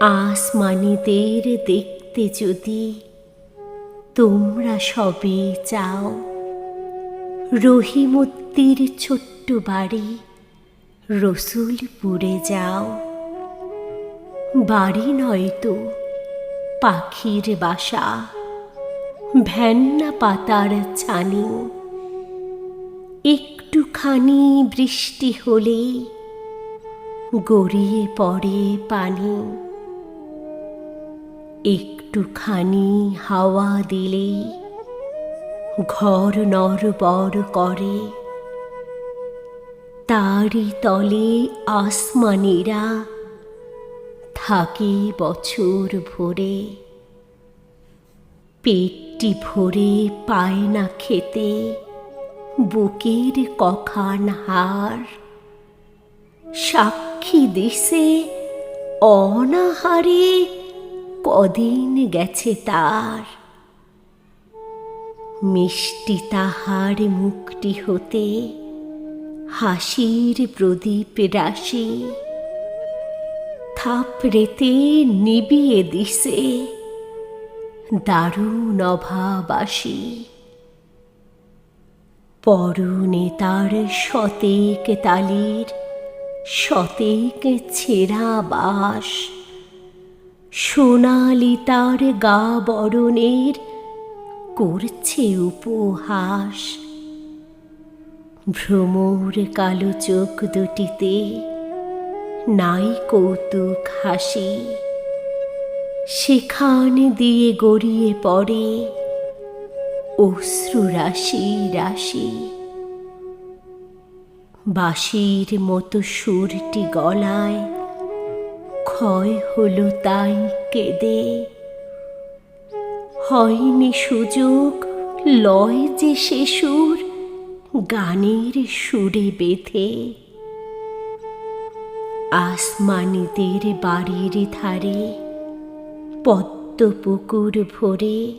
আসমানিদের দেখতে যদি তোমরা সবে চাও রহিমুদ্দির ছোট্ট বাড়ি রসুলপুরে যাও। বাড়ি নয়তো পাখির বাসা ভ্যান্না পাতার ছানি। একটুখানি বৃষ্টি হলেই গড়িয়ে পড়ে পানি। একটুখানি হাওয়া দিলেই ঘর নরবর করে। তারই তলে আসমানিরা থাকে বছর ভরে। পেটটি ভরে পায় না খেতে, বুকের কখান হার সাক্ষী দিছে অনাহারে কদিন গেছে তার। মিষ্টি তাহার মুখটি হতে হাসির প্রদীপ রাশি। থাপড়েতে নিবিয়ে দিছে দারুণ অভাবাসী পরনে তার শতেক তালির, শতেক ছেঁড়া বাস। সোনালি তার গা বরণের করছে উপহাস। ভ্রমর কালো চোখ দুটিতে নাই কৌতুক হাসি। সেখান দিয়ে গড়িয়ে পড়ে অশ্রু রাশি রাশি। বাঁশির মতো সুরটি গলায় ক্ষয় হলো তাই কেঁদে। হয়নি সুযোগ, লয় যে সে সুর, গানের সুরে বেঁধে। আসমানিদের বাড়ির ধারে, পদ্ম পুকুর ভরে।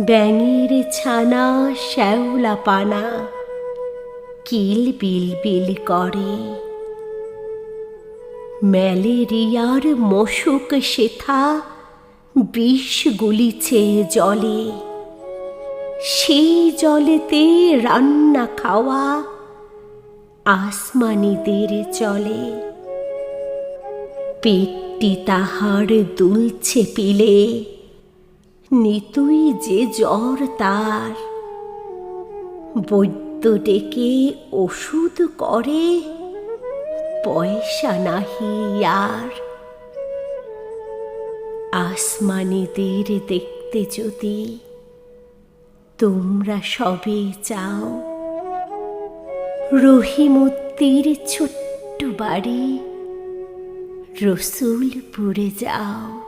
ব্যাঙের ছানা, শ্যাওলা পানা কিল বিল বিল করে। ম্যালেরিয়ার মশক শেথা বিষ গুলিছে জলে। সেই জলেতে রান্না খাওয়া আসমানিদের চলে। পেটটি তাহার দুলছে পিলে, নিতুই যে জ্বর তার। বৈদ্য ডেকে ওষুধ করে পয়সা নাহি আর। আসমানিদের দেখতে যদি তোমরা সবে চাও। রহিমুদ্দির ছোট্ট বাড়ি রসুলপুরে যাও।